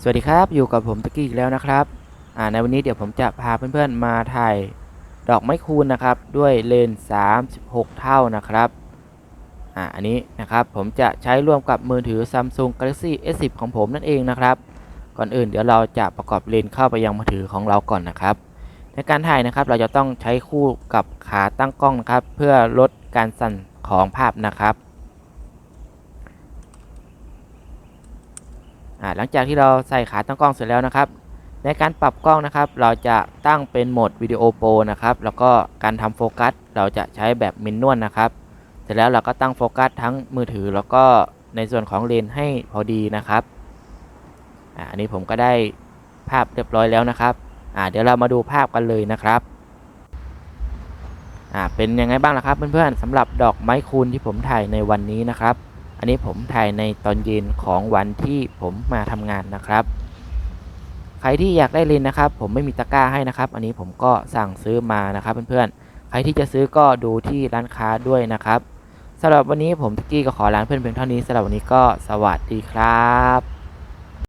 สวัสดีครับอยู่กับผมตะกี้อีกแล้วนะครับในวันนี้เดี๋ยวผมจะพาเพื่อนๆมาถ่ายดอกไม้คูณนะครับ ด้วยเลนส์36 เท่านะครับอ่าอันนี้นะครับผมจะใช้ร่วมกับมือถือ Samsung Galaxy S10 ของผมนั่นเองนะครับ ก่อนอื่นเดี๋ยวเราจะประกอบเลนส์เข้าไปยังมือถือของเราก่อนนะครับ ในการถ่ายนะครับเราจะต้องใช้คู่กับขาตั้งกล้องนะครับ เพื่อลดการสั่นของภาพนะครับ อ่า หลังจากที่เราใส่ขาตั้งกล้องเสร็จแล้วนะครับ ในการปรับกล้องนะครับ เราจะตั้งเป็นโหมดวิดีโอโปรนะครับ แล้วก็การทำโฟกัส เราจะใช้แบบมินนวลนะครับ เสร็จแล้วเราก็ตั้งโฟกัสทั้งมือถือแล้วก็ในส่วนของเลนให้พอดีนะครับอันนี้ผมก็ได้ภาพเรียบร้อยแล้วนะครับเดี๋ยวเรามาดูภาพกันเลยนะครับเป็นยังไงบ้างล่ะครับเพื่อนๆสำหรับดอกไม้คูณที่ผมถ่ายในวันนี้นะครับ อันนี้ผมถ่ายในตอนเย็นของวันที่ผมมาทำงานนะครับ ใครที่อยากได้เลนส์นะครับ ผมไม่มีตะกร้าให้นะครับ อันนี้ผมก็สั่งซื้อมานะครับเพื่อนๆ ใครที่จะซื้อก็ดูที่ร้านค้าด้วยนะครับสำหรับวันนี้ผมตะกี้ก็ขอลาเพื่อนเพียงเท่านี้สำหรับวันนี้ก็สวัสดีครับ